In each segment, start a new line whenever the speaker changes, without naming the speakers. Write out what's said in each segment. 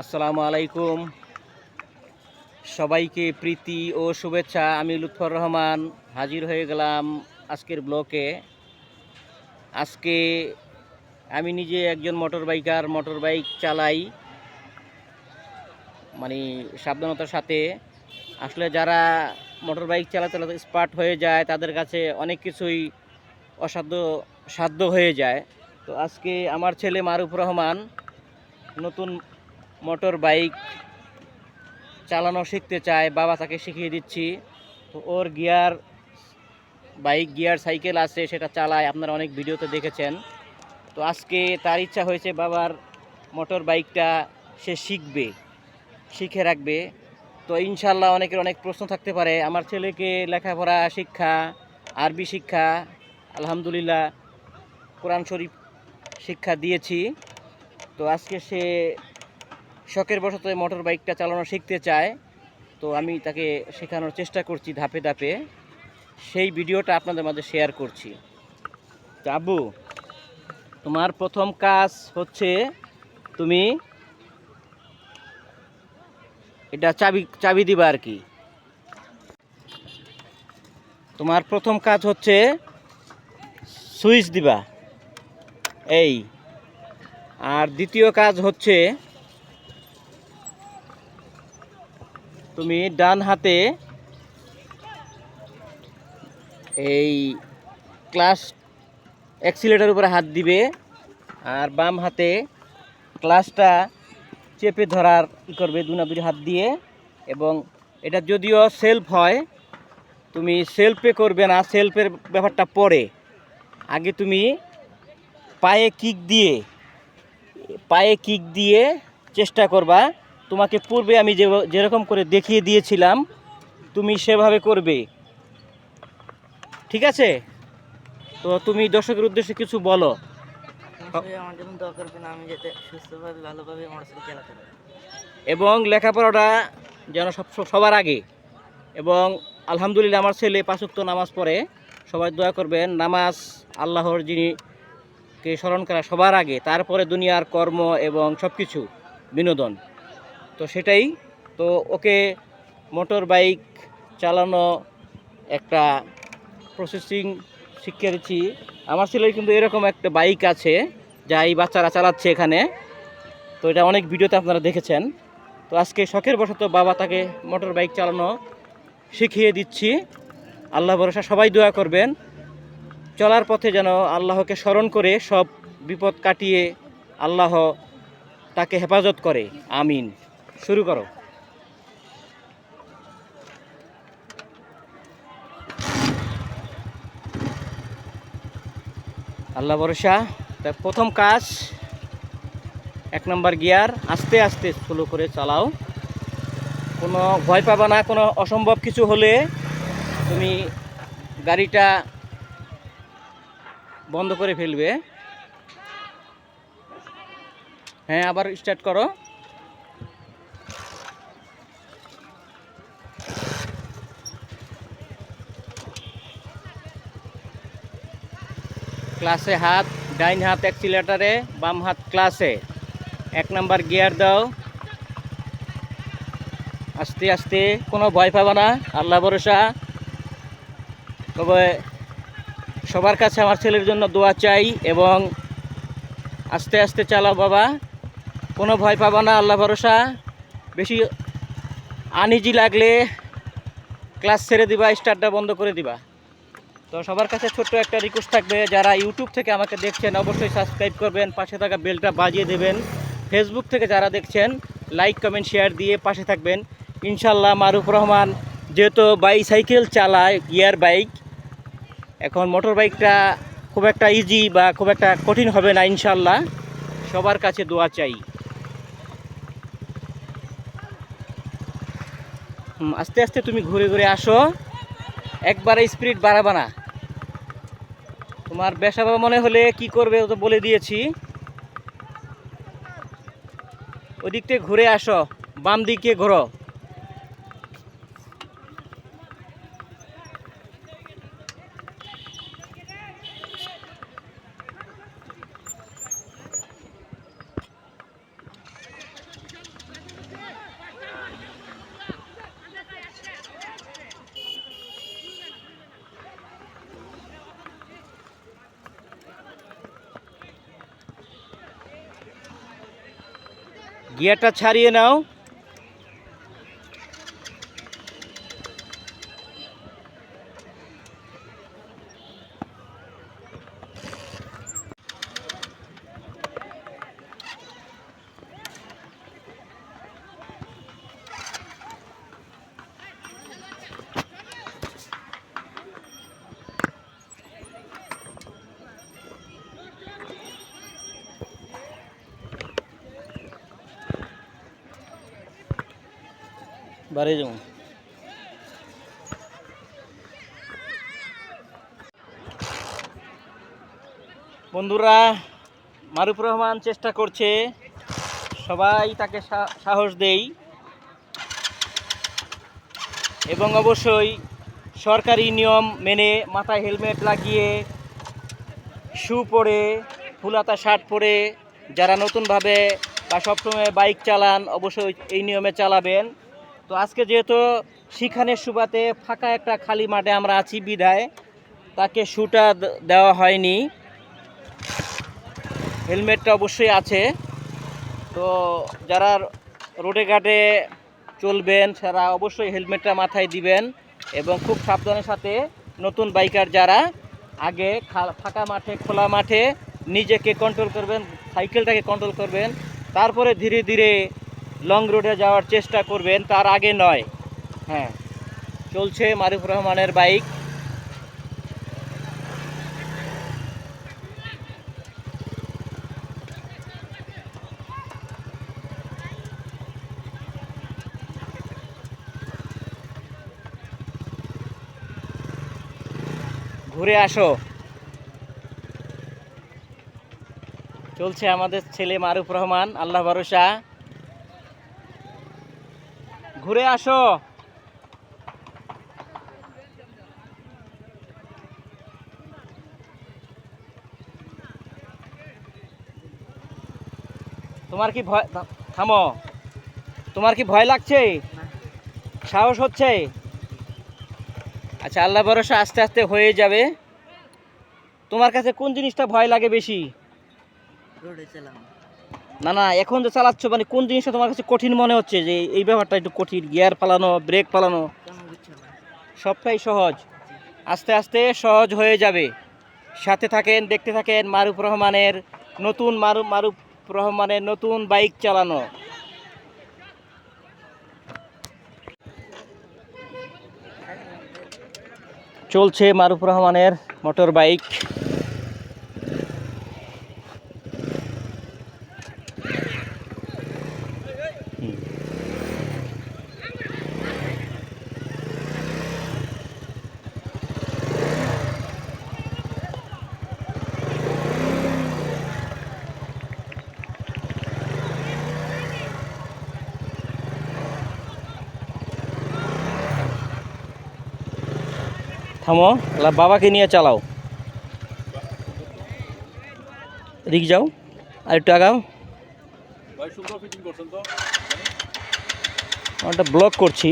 আসসালামু আলাইকুম। সবাইকে প্রীতি ও শুভেচ্ছা। আমি লুৎফর রহমান হাজির হয়ে গেলাম আজকের ব্লকে। আজকে আমি নিজে একজন মোটর বাইকার, মোটর বাইক চালাই। মানে সাবধানতার সাথে। আসলে যারা মোটর বাইক চালাতে চালাতে স্পার্ট হয়ে যায়, তাদের কাছে অনেক কিছুই অসাধ্য, সাধ্য হয়ে যায়। তো আজকে আমার ছেলে মারুফ রহমান নতুন মোটর বাইক চালানো শিখতে চায়, বাবা তাকে শিখিয়ে দিচ্ছি। তো ওর গিয়ার, বাইক, গিয়ার, সাইকেল আছে, সেটা চালায়। আপনারা অনেক ভিডিওতে দেখেছেন। তো আজকে তার ইচ্ছা হয়েছে বাবার মোটর বাইকটা সে শিখবে, শিখে রাখবে। তো ইনশাল্লাহ অনেকের অনেক প্রশ্ন থাকতে পারে। আমার ছেলেকে লেখাপড়া শিক্ষা, আরবি শিক্ষা, আলহামদুলিল্লাহ, কোরআন শরীফ শিক্ষা দিয়েছি। তো আজকে সে শখের বশত মোটর বাইকটা চালানো শিখতে চায়। তো আমি তাকে শেখানোর চেষ্টা করছি ধাপে ধাপে। সেই ভিডিওটা আপনাদের মাঝে শেয়ার করছি। তো আব্বু, তোমার প্রথম কাজ হচ্ছে তুমি এটা চাবি চাবি দিবা আর কি। তোমার প্রথম কাজ হচ্ছে সুইচ দিবা। এই। আর দ্বিতীয় কাজ হচ্ছে তুমি ডান হাতে এই ক্লাস অ্যাক্সিলেটার উপরে হাত দিবে আর বাম হাতে ক্লাসটা চেপে ধরার ই করবে দুনা দুই হাত দিয়ে এবং এটা যদিও সেলফ হয়, তুমি সেলফে করবে না সেলফের ব্যাপারটা পরে। আগে তুমি পায়ে কিক দিয়ে, পায়ে কিক দিয়ে চেষ্টা করবা তোমাকে পূর্বে আমি যে যেরকম করে দেখিয়ে দিয়েছিলাম তুমি সেভাবে করবে। ঠিক আছে? তো তুমি দর্শকের উদ্দেশ্যে কিছু বলো।
আমার জন্য দোয়া করবেন আমি যাতে সুস্থভাবে ভালোভাবে মোটরসাইকেল চালাতে পারি।
এবং লেখাপড়াটা যেন সব সব- সবার আগে। এবং আলহামদুলিল্লাহ আমার ছেলে পাঁচক্ত নামাজ পড়ে। সবাই দোয়া করবেন নামাজ আল্লাহর যিনি কে স্মরণ করা সবার আগে। তারপরে দুনিয়ার কর্ম এবং সব কিছু বিনোদন। তো সেটাই। তো ওকে মোটর বাইক চালানো একটা প্রসেসিং শিখিয়ে দিচ্ছি আমার ছেলের কিন্তু এরকম একটা বাইক আছে, যা এই বাচ্চারা চালাচ্ছে এখানে। তো এটা অনেক ভিডিওতে আপনারা দেখেছেন। তো আজকে শখের বশত বাবা তাকে মোটর বাইক চালানো শিখিয়ে দিচ্ছি। আল্লাহ ভরসা, সবাই দোয়া করবেন। চলার পথে যেন আল্লাহকে স্মরণ করে সব বিপদ কাটিয়ে আল্লাহ তাকে হেফাজত করে। আমিন। শুরু করো। আল্লাহ ভরসা। তা প্রথম কাজ, এক নম্বর গিয়ার, আস্তে আস্তে স্লো করে চালাও। কোনো ভয় পাবা না, কোনো অসম্ভব কিছু হলে তুমি গাড়িটা বন্ধ করে ফেলবে। হ্যাঁ আবার স্টার্ট করো। ক্লাসে হাত, ডাইন হাত অ্যাক্সিলেটারে, বাম হাত ক্লাসে। এক নাম্বার গিয়ার দাও। আস্তে আস্তে, কোনো ভয় পাবা না। আল্লাহ ভরসা। তবে সবার কাছে আমার ছেলের জন্য দোয়া চাই এবং আস্তে আস্তে চালাও বাবা। কোনো ভয় পাবা না, আল্লাহ ভরসা। বেশি আনিজি লাগলে ক্লাস ছেড়ে দিবা স্টার্টটা বন্ধ করে দিবা। তো সবার কাছে ছোট্ট একটা রিকোয়েস্ট থাকবে, যারা ইউটিউব থেকে আমাকে দেখছেন, অবশ্যই সাবস্ক্রাইব করবেন, পাশে থাকা বেলটা বাজিয়ে দেবেন। ফেসবুক থেকে যারা দেখছেন লাইক কমেন্ট শেয়ার দিয়ে পাশে থাকবেন। ইনশাল্লাহ মারুফ রহমান যেহেতু বাইসাইকেল চালায় গিয়ার বাইক এখন মোটর বাইকটা খুব একটা ইজি বা খুব একটা কঠিন হবে না ইনশাল্লাহ সবার কাছে দোয়া চাই। আস্তে আস্তে তুমি ঘুরে ঘুরে আসো। একবারে স্পিড বাড়াবা না। তোমার বেসাবা মনে হলে কি করবে ও তো বলে দিয়েছি। ওদিক থেকে ঘুরে আসো, বাম দিকে ঘোরো। গিয়ারটা ছাড়িয়ে নাও। বাড়ি যাব। বন্ধুরা মারুফ রহমান চেষ্টা করছে। সবাই তাকে সাহস দেই। এবং অবশ্যই সরকারি নিয়ম মেনে মাথায় হেলমেট লাগিয়ে শু পরে, ফুলাতা শার্ট পরে যারা নতুনভাবে বা সবসময় বাইক চালান, অবশ্যই এই নিয়মে চালাবেন। তো আজকে যেহেতু শিখানের সুবাতে ফাঁকা একটা খালি মাঠে আমরা আছি বিধায় তাকে শুটা দেওয়া হয়নি। হেলমেটটা অবশ্যই আছে। তো যারা রোডে ঘাটে চলবেন, তারা অবশ্যই হেলমেটটা মাথায় দিবেন এবং খুব সাবধানের সাথে নতুন বাইকার যারা আগে ফাঁকা মাঠে, খোলা মাঠে নিজেকে কন্ট্রোল করবেন, সাইকেলটাকে কন্ট্রোল করবেন। তারপরে ধীরে ধীরে লং রুটে যাওয়ার চেষ্টা করবেন, তার আগে নয়। হ্যাঁ চলছে মারুফ রহমানের বাইক। ঘুরে আসো। চলছে আমাদের ছেলে মারুফ রহমান, আল্লাহ ভরসা। ঘুরে আসো। তোমার কি ভয় থামো। তোমার কি ভয় লাগছে? সাহস হচ্ছে? আচ্ছা আল্লাহ ভরসা আস্তে আস্তে হয়ে যাবে। তোমার কাছে কোন জিনিসটা ভয় লাগে বেশি?
রোডে চালাম
না না, এখন যে চালাচ্ছ মানে কোন জিনিসটা তোমার কাছে কঠিন মনে হচ্ছে যে এই ব্যাপারটা একটু কঠিন, গিয়ার পালানো ব্রেক পালানো সবটাই সহজ। আস্তে আস্তে সহজ হয়ে যাবে। সাথে থাকেন, দেখতে থাকেন মারুফ রহমানের নতুন মারুফ মারুফ রহমানের নতুন বাইক চালানো। চলছে মারুফ রহমানের মোটর বাইক। থামো বাবাকে নিয়ে চালাও। এদিক যাও আর একটু আগাও। ওটা ব্লক করছি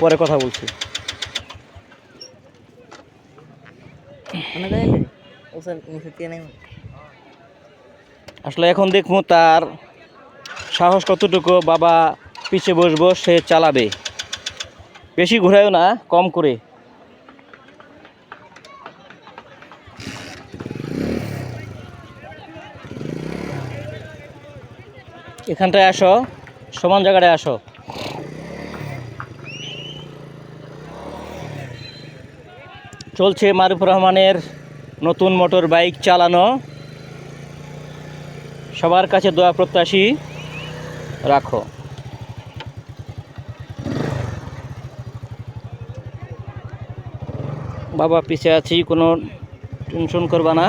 পরে কথা বলছি। আসলে এখন দেখব তার সাহস কতটুকু বাবা পিছিয়ে বসবো সে চালাবে। বেশি ঘুরায়ও না কম করে। এখানটায় আসো, সমান জায়গাটায় আসো। চলছে মারুফ রহমানের নতুন মোটর বাইক চালানো। সবার কাছে দোয়া প্রত্যাশী, রাখো। বাবা পিছিয়ে আছি, কোনো টেনশন করবা না।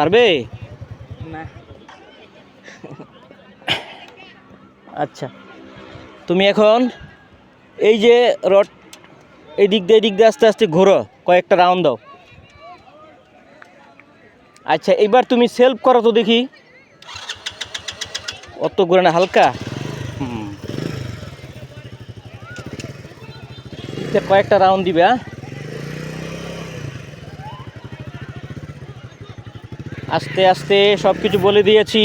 পারবে?
না।
আচ্ছা। তুমি এখন এই যে রড এই দিক দিয়ে দিক দিয়ে আস্তে আস্তে ঘোরো কয়েকটা রাউন্ড দাও। আচ্ছা এবার তুমি সেলফ করো তো দেখি। অত ঘুরে না হালকা। হুম। কয়েকটা রাউন্ড দিবে হ্যাঁ? আস্তে আস্তে সব কিছু বলে দিয়েছি।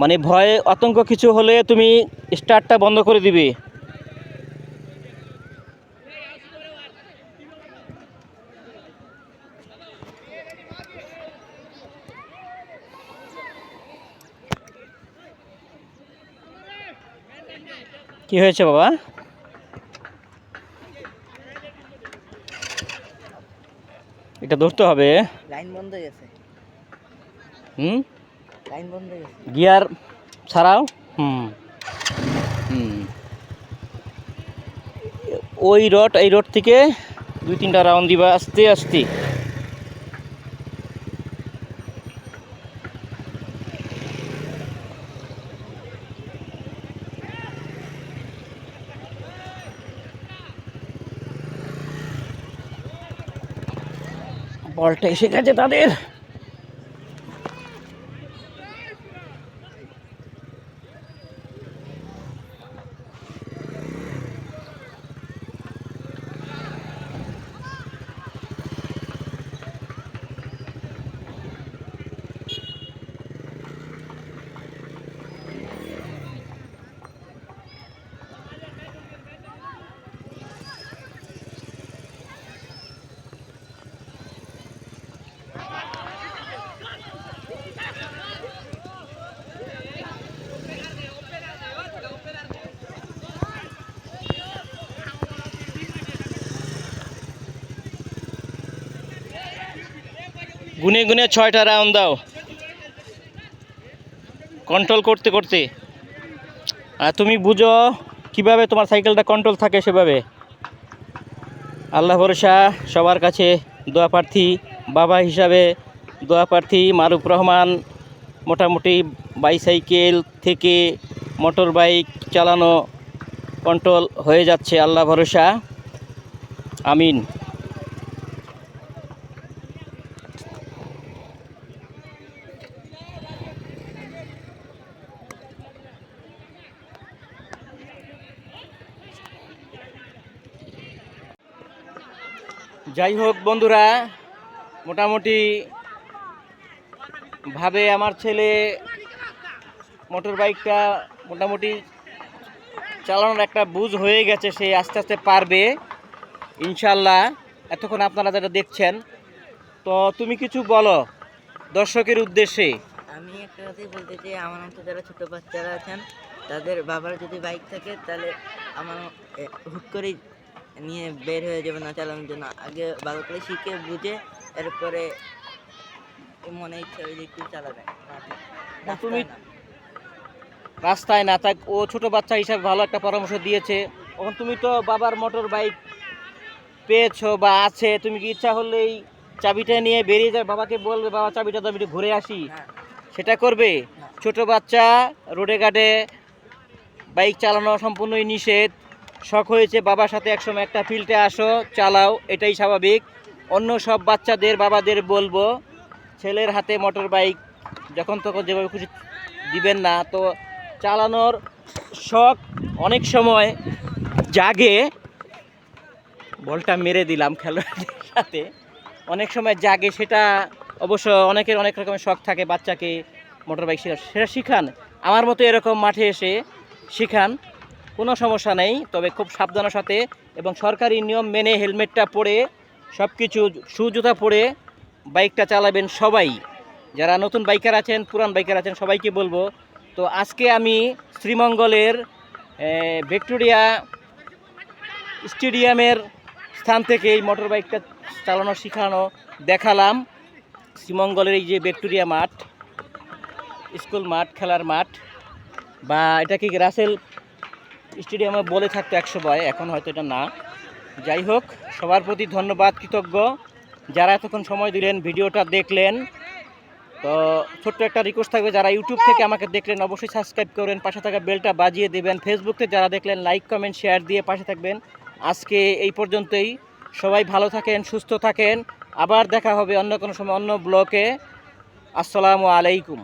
মানে ভয়ে, আতঙ্ক কিছু হলে তুমি স্টার্টটা বন্ধ করে দিবে। কি হয়েছে বাবা? এটা ধরতে হবে।
লাইন বন্ধ হয়ে গেছে।
হুম?
লাইন বন্ধ হয়ে গেছে।
গিয়ার ছাড়াও? হুম। হুম। ওই রড এই রড থেকে দুই তিনটা রাউন্ড দিবা আস্তে আস্তে। বলটা এসে গেছে তাদের। গুনে গুনে ছয়টা রাউন্ড দাও। কন্ট্রোল করতে করতে। আর তুমি বুঝো কীভাবে তোমার সাইকেলটা কন্ট্রোল থাকে সেভাবে। আল্লাহ ভরসা, সবার কাছে দোয়া প্রার্থী, বাবা হিসাবে দোয়া প্রার্থী, মারুফ রহমান, মোটামুটি বাইসাইকেল থেকে মোটর বাইক চালানো কন্ট্রোল হয়ে যাচ্ছে, আল্লাহ ভরসা। আমিন। যাই হোক বন্ধুরা, মোটামুটি ভাবে আমার ছেলে মোটর বাইকটা মোটামুটি চালানোর একটা বুঝ হয়ে গেছে, সে আস্তে আস্তে পারবে। ইনশাল্লাহ এতক্ষণ আপনারা যারা দেখছেন, তো তুমি কিছু বলো দর্শকের উদ্দেশ্যে।
আমি একটা কথাই বলতে চাই, আমার মতো যারা ছোটো বাচ্চারা আছেন, তাদের বাবার যদি বাইক থাকে, তাহলে আমার হুট করেই নিয়ে বের হয়ে যাবে না চালানোর জন্য। আগে ভালো করে শিখে বুঝে এরপরে মনে ইচ্ছা হয়ে যে একটু চালাবে।
না, তুমি-
রাস্তায় না।
থাক ও ছোট বাচ্চা হিসাবে ভালো একটা পরামর্শ দিয়েছে। এখন তুমি তো বাবার মোটর বাইক পেয়েছ বা আছে তুমি কি ইচ্ছা হলেই চাবিটা নিয়ে বেরিয়ে যাবে? বাবাকে বলবে বাবা চাবিটা তো আমি একটু ঘুরে আসি। সেটা করবে। ছোট বাচ্চা রোডে ঘাটে বাইক চালানো সম্পূর্ণই নিষেধ। শখ হয়েছে বাবার সাথে একসময় একটা ফিল্ডে আসো, চালাও, এটাই স্বাভাবিক। অন্য সব বাচ্চাদের, বাবাদের বলব, ছেলের হাতে মোটর বাইক যখন তখন যেভাবে খুশি দিবেন না। তো চালানোর শখ অনেক সময় জাগে, বলটা মেরে দিলাম খেলোয়াড়দের সাথে। অনেক সময় জাগে, সেটা অবশ্য অনেকের অনেক রকমের শখ থাকে বাচ্চাকে মোটর বাইক শেখা সেটা শিখান। আমার মতো এরকম মাঠে এসে শিখান। কোনো সমস্যা নেই, তবে খুব সাবধানের সাথে এবং সরকারি নিয়ম মেনে হেলমেটটা পরে সব কিছু শু জুতা পরে বাইকটা চালাবেন সবাই। যারা নতুন বাইকার আছেন, পুরান বাইকার আছেন, সবাইকে বলব, তো আজকে আমি শ্রীমঙ্গলের ভিক্টোরিয়া স্টেডিয়ামের স্থান থেকে এই মোটর বাইকটা চালানো, শেখানো দেখালাম। শ্রীমঙ্গলের এই যে ভিক্টোরিয়া মাঠ, স্কুল মাঠ, খেলার মাঠ, বা এটা কি রাসেল স্টেডিয়ামে বলে থাকতো এক সময় এখন হয়তো এটা না। যাই হোক, সবার প্রতি ধন্যবাদ, কৃতজ্ঞ। যারা এতক্ষণ সময় দিলেন, ভিডিওটা দেখলেন, তো ছোট্ট একটা রিকোয়েস্ট থাকবে, যারা ইউটিউব থেকে আমাকে দেখলেন, অবশ্যই সাবস্ক্রাইব করবেন পাশে থাকা বেলটা বাজিয়ে দেবেন। ফেসবুক থেকে যারা দেখলেন লাইক কমেন্ট শেয়ার দিয়ে পাশে থাকবেন। আজকে এই পর্যন্তই। সবাই ভালো থাকেন, সুস্থ থাকেন। আবার দেখা হবে অন্য কোনো সময়, অন্য ব্লকে। আসসালামু আলাইকুম।